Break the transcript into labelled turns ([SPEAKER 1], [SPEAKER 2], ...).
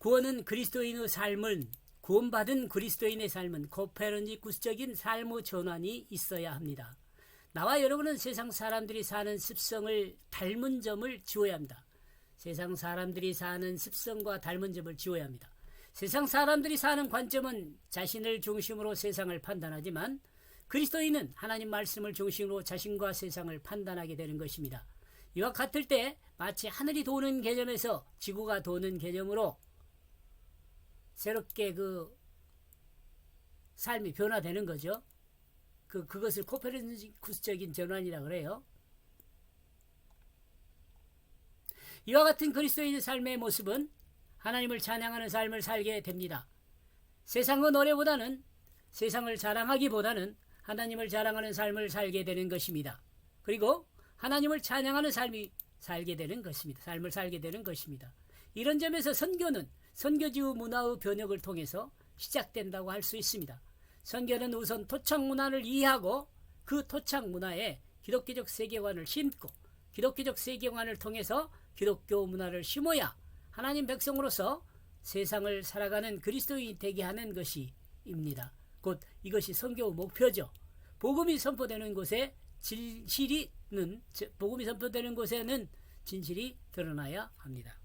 [SPEAKER 1] 구원은 그리스도인의 삶은 구원받은 그리스도인의 삶은 코페르니쿠스적인 삶의 전환이 있어야 합니다. 나와 여러분은 세상 사람들이 사는 습성을 닮은 점을 지워야 합니다. 세상 사람들이 사는 습성과 닮은 점을 지워야 합니다. 세상 사람들이 사는 관점은 자신을 중심으로 세상을 판단하지만 그리스도인은 하나님 말씀을 중심으로 자신과 세상을 판단하게 되는 것입니다. 이와 같을 때 마치 하늘이 도는 개념에서 지구가 도는 개념으로 새롭게 그 삶이 변화되는 거죠. 그 그것을 코페르니쿠스적인 전환이라 그래요. 이와 같은 그리스도인의 삶의 모습은 하나님을 찬양하는 삶을 살게 됩니다. 세상의 노래보다는 세상을 자랑하기보다는 하나님을 자랑하는 삶을 살게 되는 것입니다. 그리고 하나님을 찬양하는 삶이 살게 되는 것입니다. 삶을 살게 되는 것입니다. 이런 점에서 선교는 선교지의 문화의 변혁을 통해서 시작된다고 할 수 있습니다. 선교는 우선 토착 문화를 이해하고 그 토착 문화에 기독교적 세계관을 심고 기독교적 세계관을 통해서 기독교 문화를 심어야 하나님 백성으로서 세상을 살아가는 그리스도인이 되게 하는 것이입니다. 곧 이것이 선교의 목표죠. 복음이 선포되는 곳에 진실이는 복음이 선포되는 곳에는 진실이 드러나야 합니다.